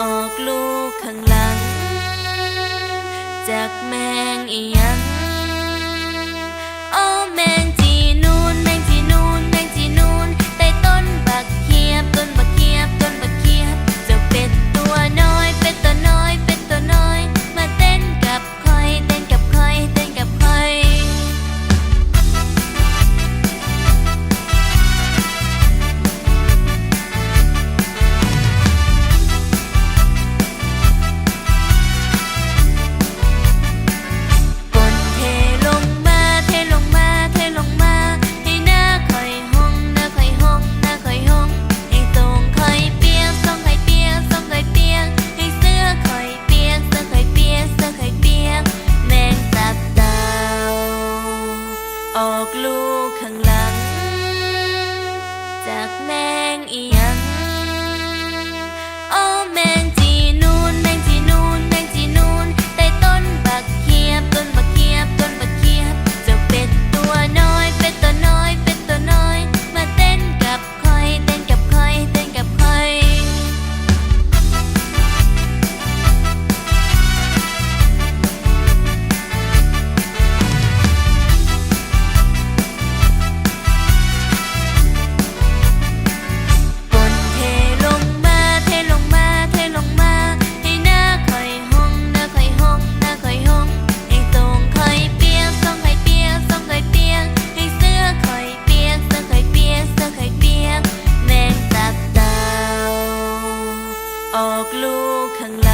ออกลูกข้างหลัง จากแมงอียังโอแมง Glue. ออกลูกข้างหลัง